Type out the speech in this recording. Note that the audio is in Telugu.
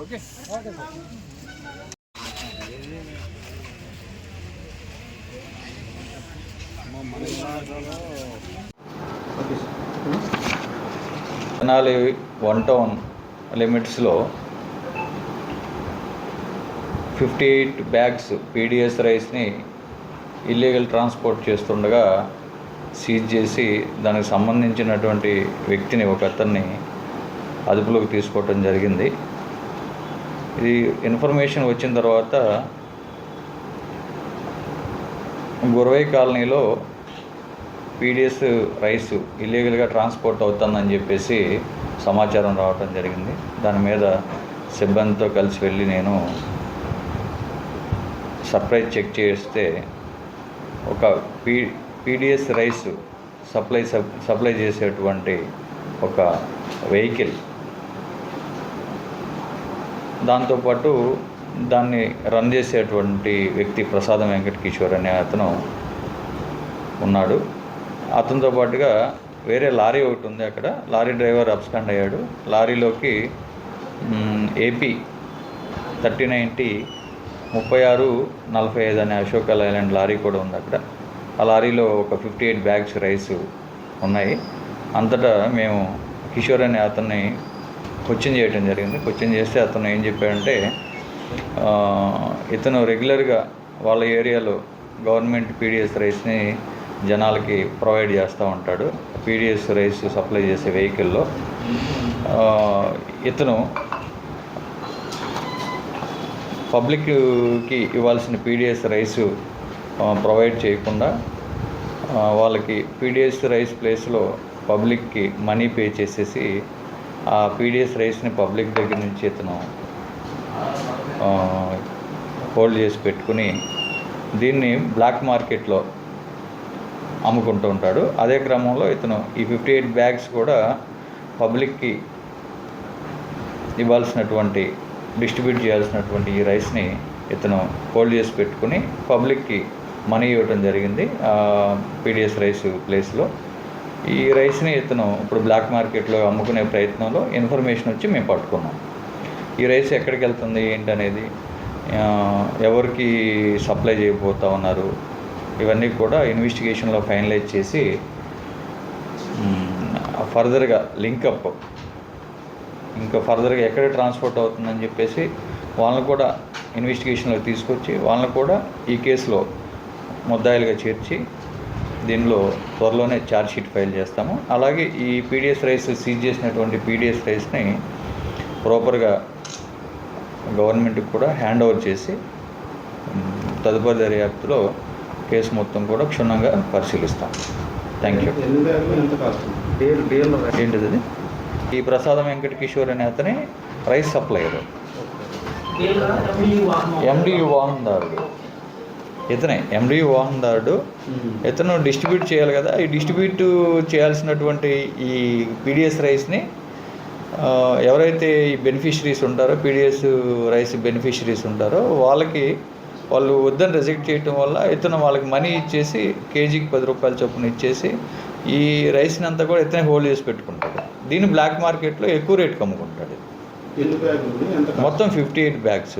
ఓకే తెనాలి వన్ టౌన్ లిమిట్స్లో ఫిఫ్టీ ఎయిట్ బ్యాగ్స్ పీడిఎస్ రైస్ని ఇల్లీగల్ ట్రాన్స్పోర్ట్ చేస్తుండగా సీజ్ చేసి దానికి సంబంధించినటువంటి వ్యక్తిని ఒక అతన్ని అదుపులోకి తీసుకోవటం జరిగింది. ఇది ఇన్ఫర్మేషన్ వచ్చిన తర్వాత గురవై కాలనీలో పీడిఎస్ రైస్ ఇల్లీగల్గా ట్రాన్స్పోర్ట్ అవుతుందని చెప్పేసి సమాచారం రావటం జరిగింది. దాని మీద సిబ్బందితో కలిసి వెళ్ళి నేను సర్ప్రైజ్ చెక్ చేస్తే ఒక P PDS rice supply supply చేసేటువంటి ఒక వెహికల్. దాంతోపాటు దాన్ని రన్ చేసేటువంటి వ్యక్తి ప్రసాదం వెంకట కిషోర్ అనే అతను ఉన్నాడు. అతనితో పాటుగా వేరే లారీ ఒకటి ఉంది అక్కడ. లారీ డ్రైవర్ అబ్స్కాండ్ అయ్యాడు. లారీలోకి ఏపీ థర్టీ నైన్టీ ముప్పై ఆరు నలభై ఐదు అనే అశోక లైలాండ్ లారీ కూడా ఉంది అక్కడ. ఆ లారీలో ఒక ఫిఫ్టీ ఎయిట్ బ్యాగ్స్ రైస్ ఉన్నాయి. అంతటా మేము కిషోర్ అనే అతన్ని క్వశ్చన్ చేయడం జరిగింది. క్వశ్చన్ చేస్తే అతను ఏం చెప్పాడంటే ఇతను రెగ్యులర్గా వాళ్ళ ఏరియాలో గవర్నమెంట్ పీడిఎస్ రైస్ని జనాలకి ప్రొవైడ్ చేస్తూ ఉంటాడు. పీడిఎస్ రైస్ సప్లై చేసే వెహికల్లో. ఇతను పబ్లిక్కి ఇవ్వాల్సిన పీడిఎస్ రైస్ ప్రొవైడ్ చేయకుండా వాళ్ళకి పీడిఎస్ రైస్ ప్లేస్లో పబ్లిక్కి మనీ పే చేసేసి ఆ పీడిఎస్ రైస్ని పబ్లిక్ దగ్గర నుంచి ఇతను హోల్డ్ చేసి పెట్టుకుని దీన్ని బ్లాక్ మార్కెట్లో అమ్ముకుంటూ ఉంటాడు. అదే క్రమంలో ఇతను ఈ ఫిఫ్టీ ఎయిట్ బ్యాగ్స్ కూడా పబ్లిక్కి ఇవ్వాల్సినటువంటి డిస్ట్రిబ్యూట్ చేయాల్సినటువంటి ఈ రైస్ని ఇతను హోల్డ్ చేసి పెట్టుకుని పబ్లిక్కి మనీ ఇవ్వటం జరిగింది పీడిఎస్ రైస్ ప్లేస్లో. ఈ రైస్ని ఇతను ఇప్పుడు బ్లాక్ మార్కెట్లో అమ్ముకునే ప్రయత్నంలో ఇన్ఫర్మేషన్ వచ్చి మేము పట్టుకున్నాం. ఈ రైస్ ఎక్కడికి వెళ్తుంది ఏంటనేది అనేది ఎవరికి సప్లై చేయబోతా ఉన్నారు ఇవన్నీ కూడా ఇన్వెస్టిగేషన్లో ఫైనలైజ్ చేసి ఫర్దర్గా లింకప్ ఇంకా ఫర్దర్గా ఎక్కడ ట్రాన్స్పోర్ట్ అవుతుందని చెప్పేసి వాళ్ళని కూడా ఇన్వెస్టిగేషన్లో తీసుకొచ్చి వాళ్ళని కూడా ఈ కేసులో ముద్దాయిలుగా చేర్చి దీనిలో త్వరలోనే ఛార్జ్ షీట్ ఫైల్ చేస్తాము. అలాగే ఈ పీడిఎస్ రైస్ సీజ్ చేసినటువంటి పీడిఎస్ రైస్ని ప్రాపర్గా గవర్నమెంట్కి కూడా హ్యాండ్ ఓవర్ చేసి తదుపరి దర్యాప్తులో కేసు మొత్తం కూడా క్షుణ్ణంగా పరిశీలిస్తాం. థ్యాంక్ యూ ఏంటిది? ఈ ప్రసాదం వెంకట కిషోర్ అనే అతని రైస్ సప్లయర్ ఎండి వాహనదారుడు. ఇతనే ఎండి వాహనదారుడు. ఇతను డిస్ట్రిబ్యూట్ చేయాలి కదా. ఈ డిస్ట్రిబ్యూట్ చేయాల్సినటువంటి ఈ పీడిఎస్ రైస్ని ఎవరైతే ఈ బెనిఫిషరీస్ ఉంటారో పీడిఎస్ రైస్ బెనిఫిషరీస్ ఉంటారో వాళ్ళకి వాళ్ళు వద్దని రిజెక్ట్ చేయటం వల్ల ఇతను వాళ్ళకి మనీ ఇచ్చేసి కేజీకి పది రూపాయల చొప్పున ఇచ్చేసి ఈ రైస్ని అంతా కూడా ఇతనే హోల్డ్ చేసి పెట్టుకుంటాడు. దీన్ని బ్లాక్ మార్కెట్లో ఎక్కువ రేటుకి అమ్ముకుంటాడు. మొత్తం ఫిఫ్టీ ఎయిట్ బ్యాగ్స్